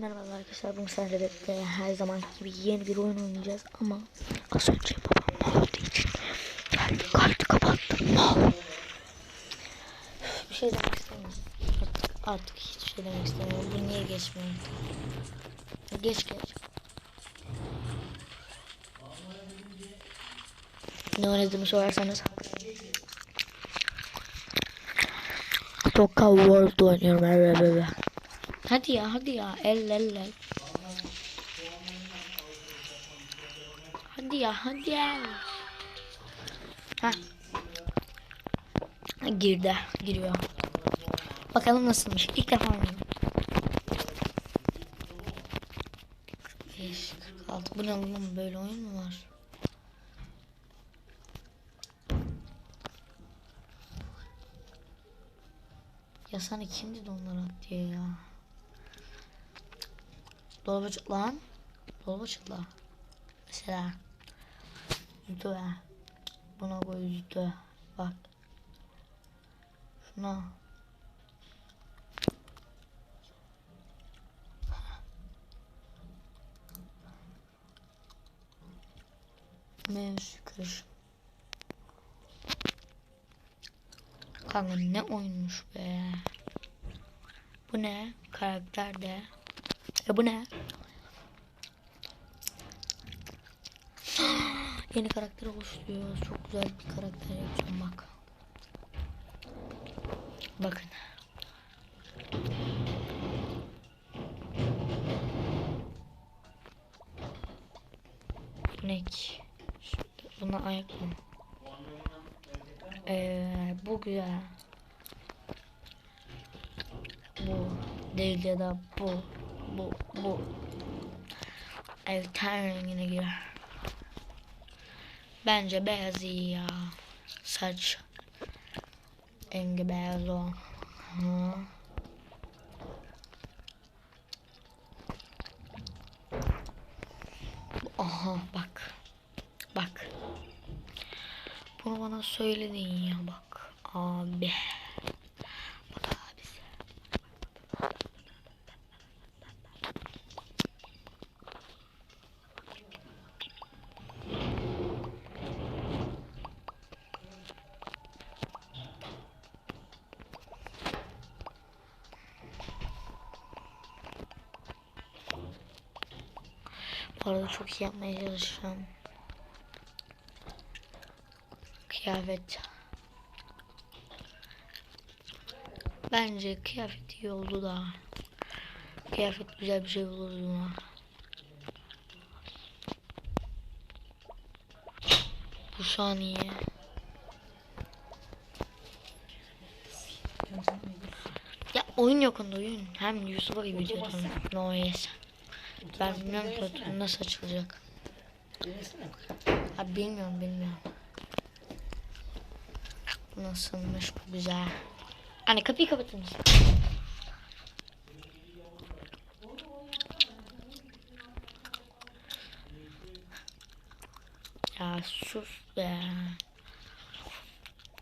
Merhaba arkadaşlar bugün sizlerle her zaman gibi yeni bir oyun oynayacağız ama az önce babam mal olduğu için geldi kartı kapattım mal. Bir şey demek istemiyorum. Artık, artık hiçbir şey demek istemiyorum. Bu niye geçmiyor? Geç geç. Ne oynadığımı sorarsanız Toka World oynuyorum. Evet. Hadi ya hadi ya el el el. Hadi ya hadi ya. Ha. Girdi giriyor. Bakalım nasılmış. İlk defa oynuyorum. 5 46 bu ne oğlum böyle oyun mu var? Ya sana kimdi de onları attı ya? Dolaba çık lan. Dolaba çık lan. Mesela. Zütü be. Buna koy zütü. Bak. Şuna. Mevzu kır. Kanka ne oyunmuş be. Bu ne? Karakter de. E bu ne? Yeni karakter oluşturuyor. Çok güzel bir karakter yapacağım bak. Bakın. Bu ne ki? Şimdi buna ayak mı? Ee, bu güzel. Bu değil ya da bu. Bu, bu. Evet, ten rengine. Bence beyaz iyi ya. Saç. Rengi beyaz o. Hı. Aha bak. Bak. Bunu bana söyledin ya bak. Abi. Arada çok iyi yapmaya çalışacağım. Kıyafet. Bence kıyafet iyi oldu da. Kıyafet güzel bir şey bulurdu mu? Bu saniye. Ya oyun yok onda oyun. Hem Yusuf'a gibi diyordum. No yes. Ben bilmiyorum o nasıl açılacak. Abi bilmiyorum bilmiyorum. Nasılmış bu güzel. Anne kapıyı kapatır mısın? Ya sus be.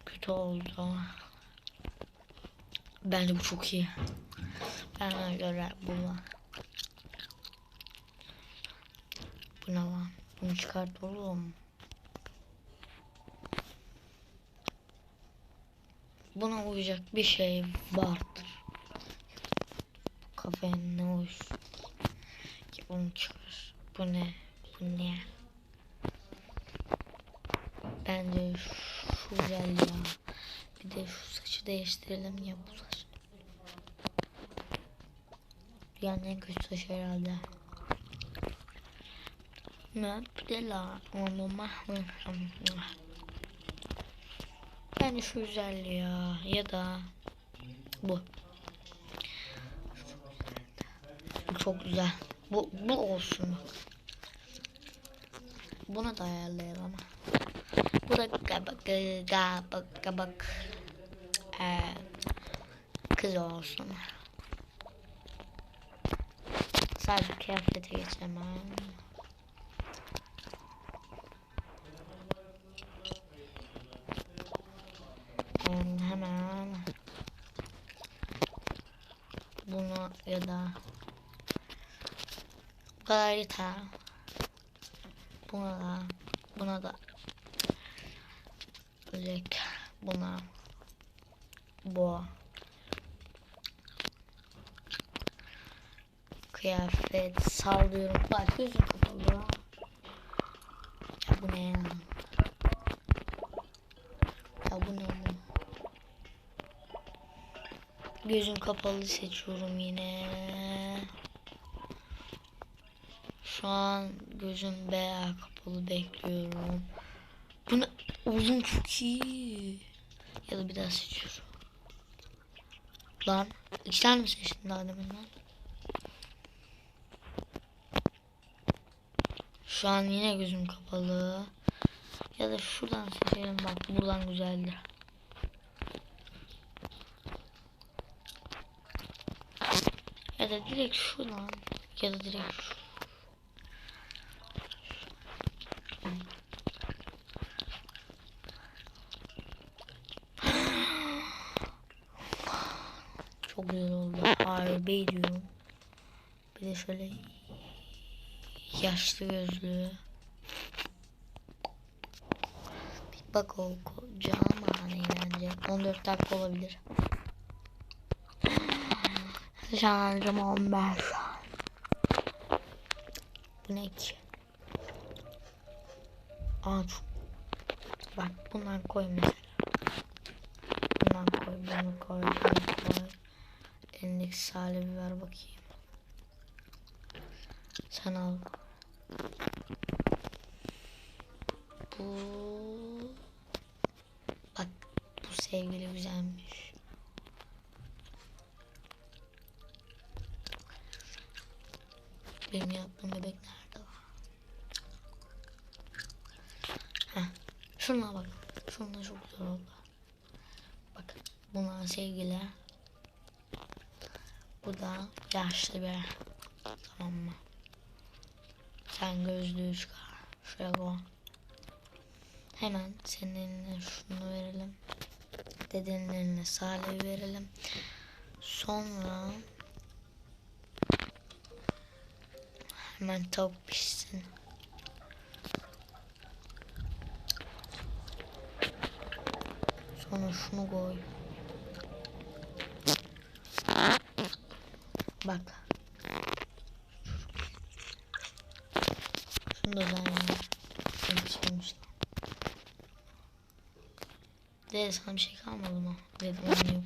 Kötü oldu. Bence bu çok iyi. Bana göre bu var. Bu ne lan? Bunu çıkart oğlum. Buna uyacak bir şey vardır. Kafaya ne uyuz. Ki bunu çıkar. Bu ne? Bu ne? Bence şu güzel ya. Bir de şu saçı değiştirelim ya bu saç. Dünyanın en kötü saçı herhalde. Ne la olmama. Yani şu güzel ya ya da bu. Bu çok güzel. Bu bu olsun. Buna da ayarlayalım. Bu da kabak kabak kabak ee, kız olsun. Sadece kıyafete geçemem. Ben hemen bunu ya da kadar yeter. Buna da. Buna da. Bilek. Buna. Bu. Kıyafet. Sallıyorum. Bak gözüm kapalı. Ya bu ne? Ya bu ne bu? Gözüm kapalı seçiyorum yine. Şu an gözüm bayağı kapalı bekliyorum. Bu ne? Oğlum çok iyi. Ya da bir daha seçiyorum. Lan iki tane mi seçtin daha demin lan? Şu an yine gözüm kapalı. Ya da şuradan seçelim bak buradan güzeldir. Da direkt şuradan ya da direkt şu. Çok güzel oldu. Harbi diyorum. Bir de şöyle yaşlı gözlü. Bir bak o kocaman eğlence. 14 dakika olabilir. Şarjım 15. Bu ne ki? Aa. Bak bundan koy mesela. Bundan koy, bunu koy, bunu koy. Elindeki salebi ver bakayım. Sen al. Bu bak bu sevgili güzelmiş. Sevgili. Bu da yaşlı bir. Tamam mı? Sen gözlüğü çıkar. Şuraya koy. Hemen senin şunu verelim. Dedenin eline Salih'i verelim. Sonra hemen tavuk pişsin. Sonra şunu koy. Bak. Şunu da ben pişirmiş. Dede sana bir şey kalmadı mı? Dedim onun yok.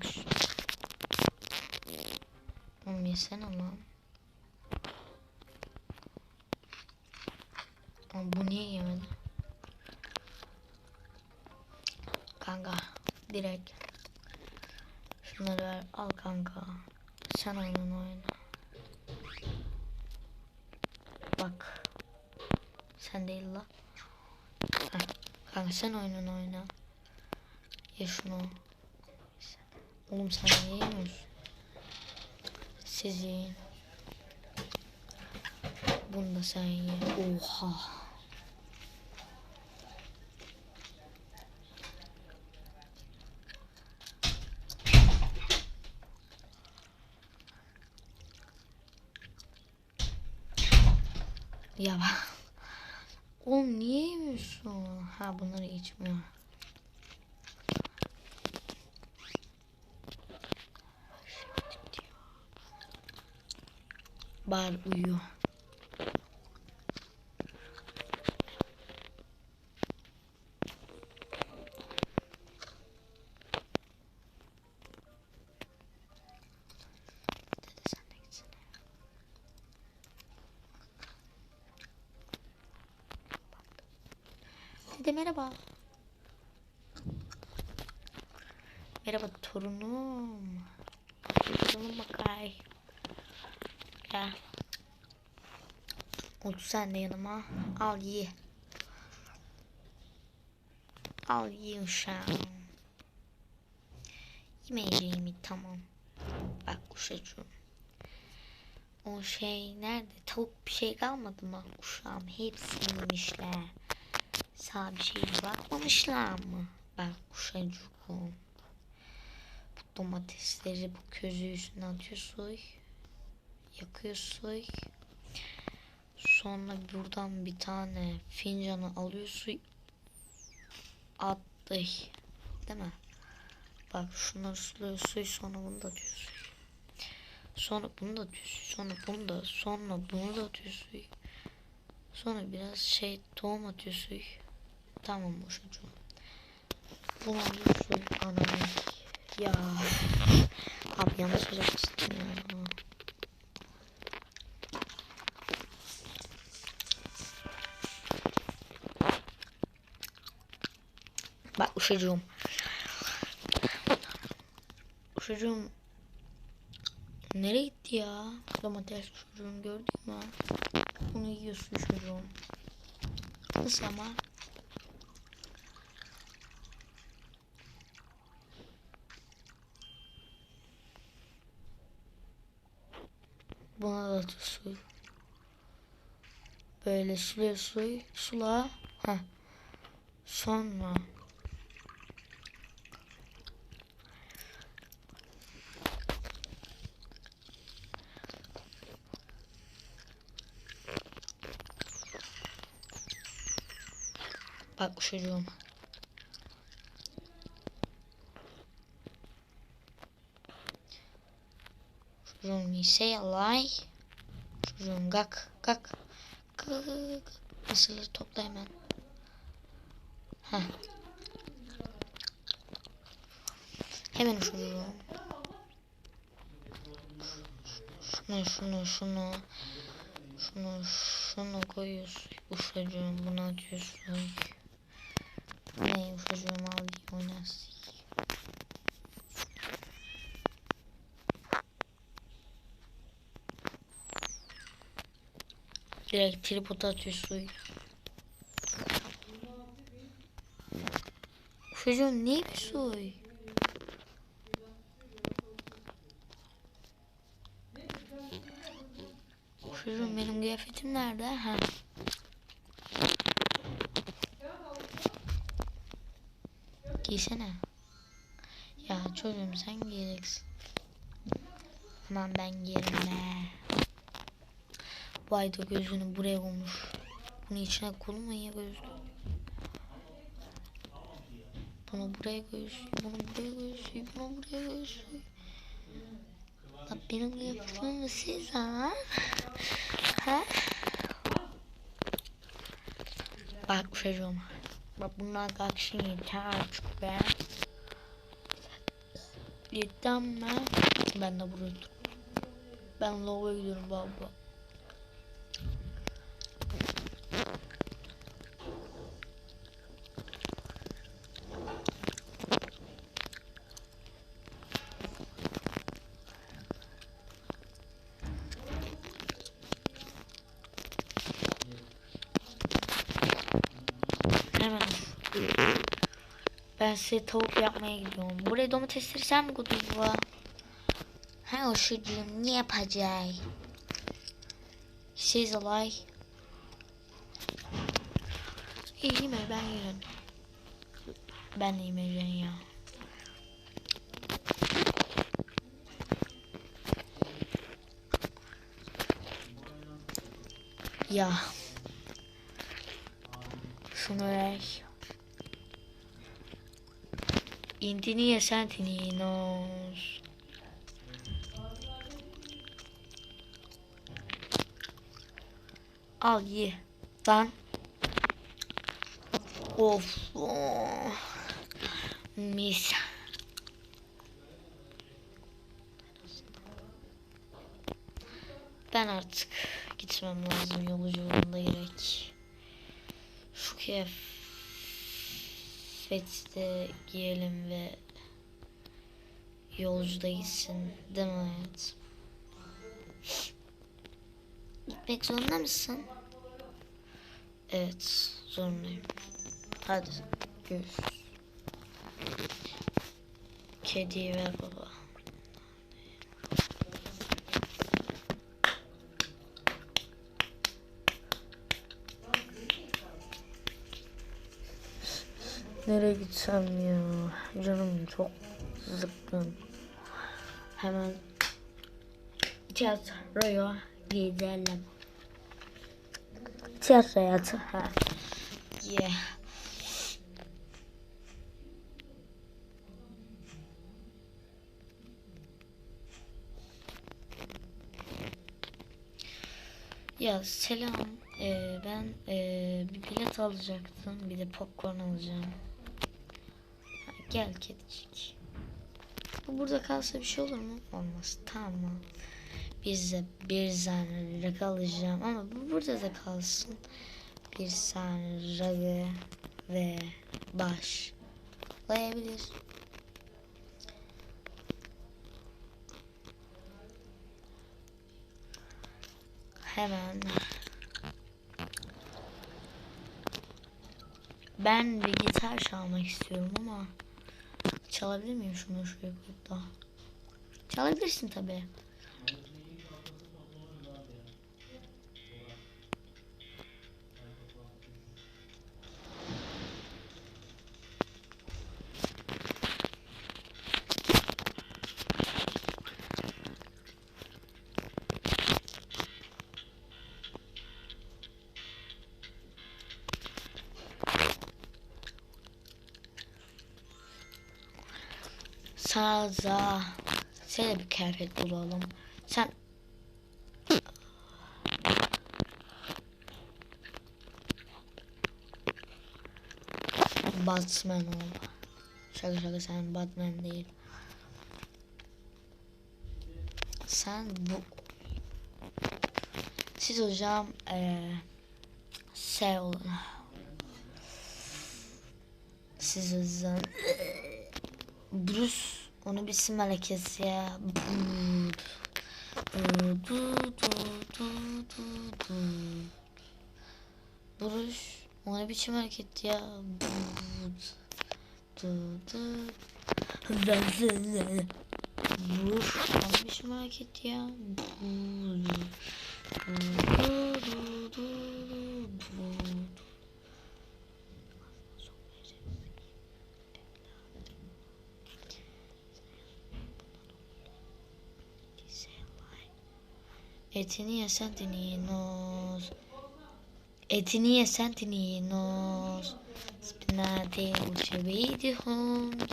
Oğlum yesene lan. Sen oyununu oyna. Bak. Sen değil la. Heh. Kanka sen oyununu oyna. Ye şunu. Oğlum sen niye yemiyorsun? Siz yiyin. Bunu da sen ye. Oha. Ya bak. Oğlum niye bunları içmiyor. Bar uyuyor. Dede merhaba. Merhaba torunum. Torunum bakay. Gel. Otur sen de yanıma. Al ye. Al ye uşağım. Yemeyeceğimi tamam. Bak kuşacığım. O şey nerede? Tavuk bir şey kalmadı mı? Uşağım hepsini yemişler. Sağ bir şey bakmamışlar mı? Bak kuşacığım. Bu domatesleri bu közü üstüne atıyorsun. Yakıyorsun. Sonra buradan bir tane fincanı alıyorsun. Attı. Değil mi? Bak şunları suluyorsun sonra bunu da atıyorsun. Sonra bunu da atıyorsun. Sonra bunu da sonra bunu da atıyorsun. Sonra biraz şey tohum atıyorsun. Tamam boşucu. Bunu alıyorsun. Ananı. Ya. Abi yanlış olacaksın ya. Bak uşacığım. Uşacığım. Nereye gitti ya? Domates uşacığım gördün mü? Bunu yiyorsun uşacığım. Nasıl ama? Buna da su. Böyle suluyor suyu. Sula. Heh. Sonra. Bak çocuğum. Çocuğum ise yalay. Çocuğum gak. Gak gak. Mısırları topla hemen. Heh. Hemen çocuğum. Şunu şunu şunu. Şunu şunu koyuyorsun. Uşacığım bunu atıyorsun. Ne uşacığım al diye oynarsın. Direkt tripoda atıyorsun. Uşacığım ne bir soy? Uşacığım benim kıyafetim nerede? Ha. Giysene. Ya çocuğum sen giyeceksin. Aman ben giyerim. Vay da gözünü buraya koymuş. Bunu içine koyma ya gözlü. Bunu buraya göğsüyor, bunu buraya göğsüyor, bunu buraya göğsüyor. Lan benim yaptığımı siz ha? Ha? Bak çocuğum. Bak bunlar kalksın yeter artık be. Yeter mi? Ben de buraya. Ben lavaboya gidiyorum baba. Ben size tavuk yapmaya gidiyorum. Buraya domatesleri sen mi baba? Ha o çocuğum ne yapacak? Siz olay. İyi mi ben yiyorum. Ben yemeyeceğim ya. Ya. Şunu ver. Intini yesen tininos. Al ye. Lan. Of. oh. Mis. Ben artık gitmem lazım yolculuğunda gerek. Şu kıyafeti giyelim ve yolcuda gitsin değil mi hayat? Gitmek zorunda mısın? Evet zorundayım. Hadi görüşürüz. Kediyi ver baba. Nereye gitsem ya? Canım çok zıkkın. Hemen tiyatroya gidelim. tiyatro hayatı. Ha. Yeah. Ya selam. Ee, ben ee, bir bilet alacaktım. Bir de popcorn alacağım. Gel kedicik. Bu burada kalsa bir şey olur mu? Olmaz. Tamam. Bize bir tane rakı alacağım ama bu burada da kalsın. Bir tane rakı ve baş. Layabilir. Hemen. Ben bir gitar çalmak istiyorum ama çalabilir miyim şunu şuraya koyup da? Çalabilirsin tabii. Sana da sen de bir kıyafet bulalım. Sen Batman ol. Şaka şaka sen Batman değil. Sen bu siz hocam eee şey olun. Siz hocam Bruce onu bilsin melekesi ya. Bruce o ne biçim hareket ya. Bruce o ne biçim hareket ya. Etini yesen tininos. Etini yesen tininos. Spinate uçebeydi homes.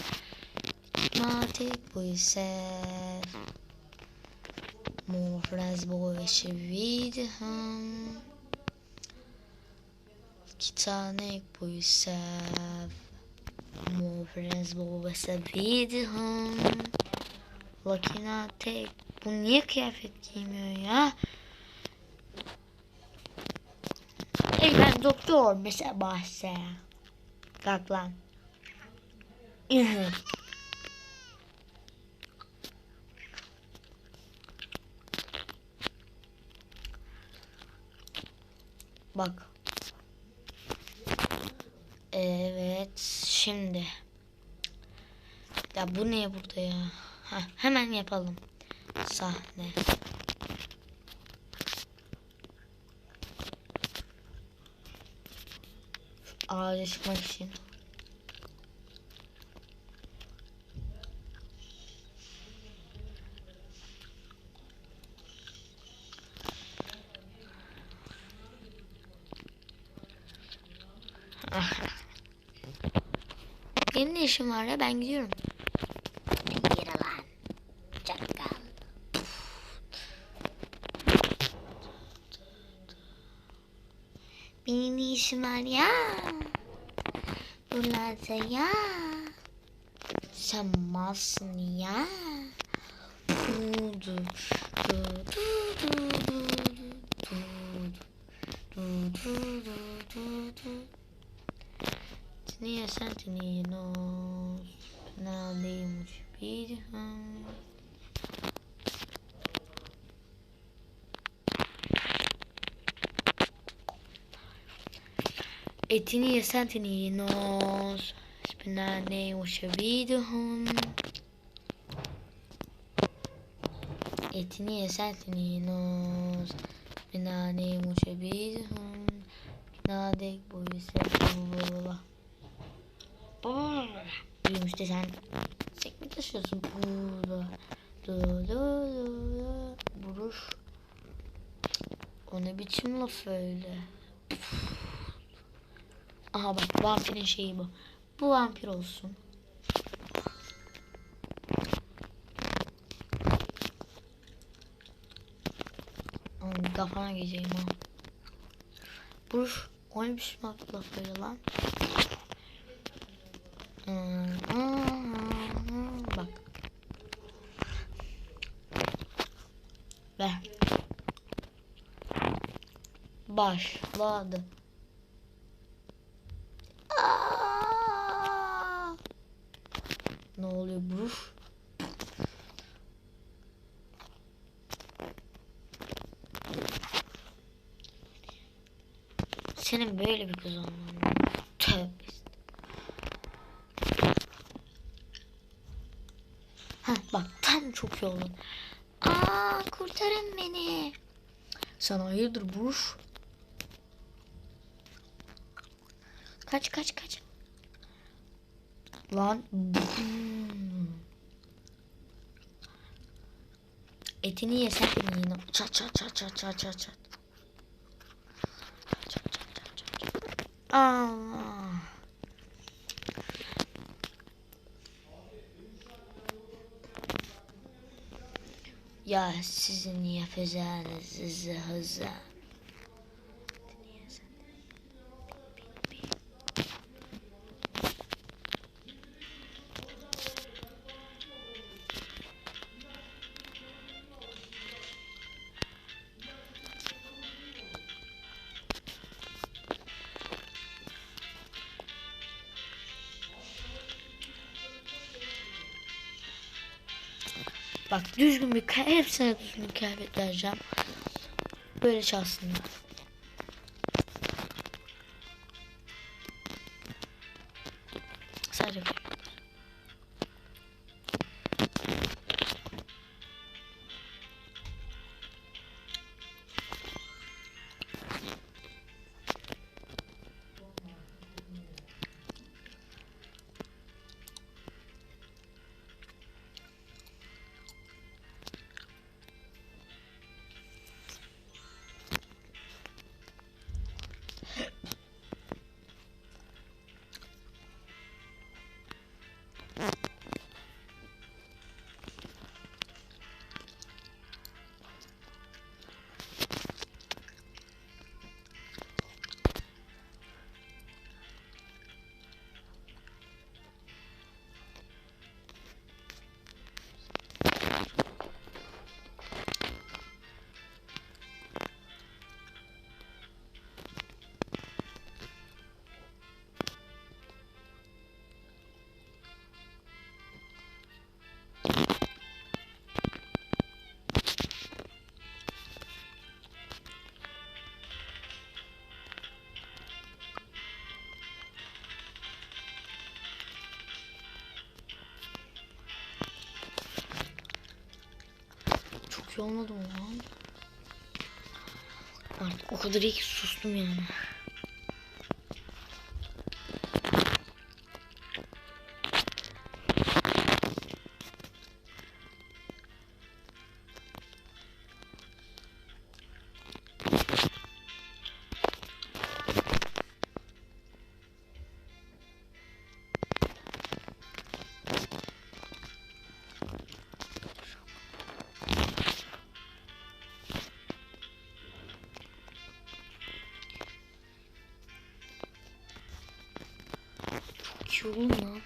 Mate puyser. Mofraz boğuşebeydi homes. Kitanek puyser. Mofraz boğuşebeydi homes. Lakina tek bu niye kıyafet giymiyor ya? Ey ben doktor mesela bahse. Kalk lan. Bak. Evet şimdi. Ya bu ne burada ya? Heh, hemen yapalım. Sahne. Ağaca çıkmak için. Benim ne işim var ya ben gidiyorum. Benim ne işim var ya. Buralarda ya. Sen malsın ya. Du, du, du, du, du, du, du, du, du, du, du. Niye sen teninos? Nadeymiş bir ham. Etini yesen teninos. Spinane uçavidhum. Etini yesen teninos. Spinane uçavidhum. Nadek bu ise bu Büyümüş de sen sek mi taşıyorsun burada? Du, du, du. Buruş. O ne biçim laf öyle? Aha bak vampirin şeyi bu. Bu vampir olsun. Oğlum kafana geçeyim ha. Buruş oymuş mu laf böyle lan? Hmm, Bak. Ve başladı. Aa! Ne Buruş? Senin böyle bir kız olman. Tövbe. Ha bak tam çok iyi oldun. Aa kurtarın beni. Sen hayırdır Buruş? Kaç kaç kaç. Lan. Etini yesen yine. Çat çat çat çat çat çat çat. Allah. Ya sizin yapacağınız hızlı hızlı. Bak düzgün bir hepsine düzgün kıyafet vereceğim. Böyle çalsınlar. Olmadı mı lan? Artık o kadar iyi ki sustum yani. Çok iyi oğlum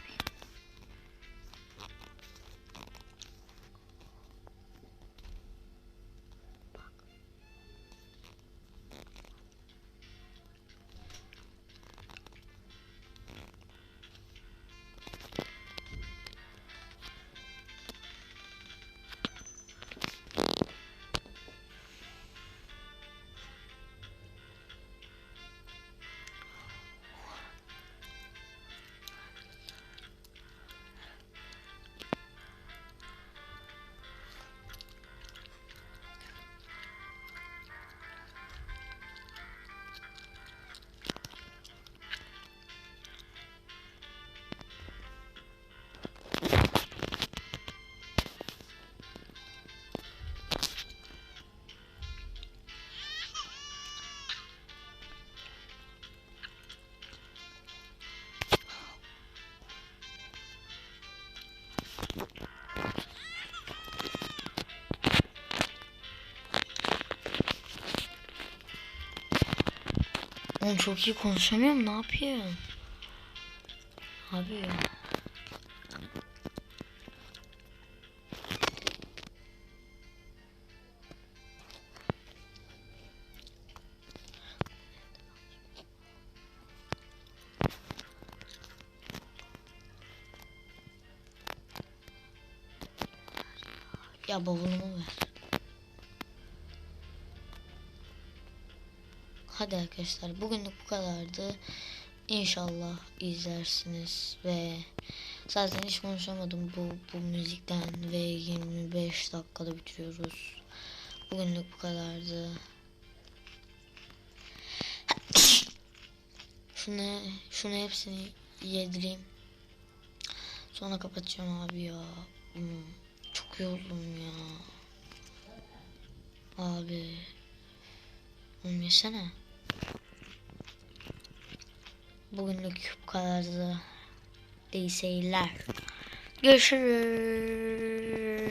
Oğlum çok iyi konuşamıyorum ne yapayım? Abi ya. Ya bavulumu ver. Hadi arkadaşlar bugünlük bu kadardı. İnşallah izlersiniz ve zaten hiç konuşamadım bu bu müzikten ve 25 dakikada bitiriyoruz. Bugünlük bu kadardı. Şunu şunu hepsini yedireyim. Sonra kapatacağım abi ya. Hmm, Çok yoruldum ya. Abi. Oğlum yesene. Bugünlük bu kadardı. İyi seyirler. Görüşürüz.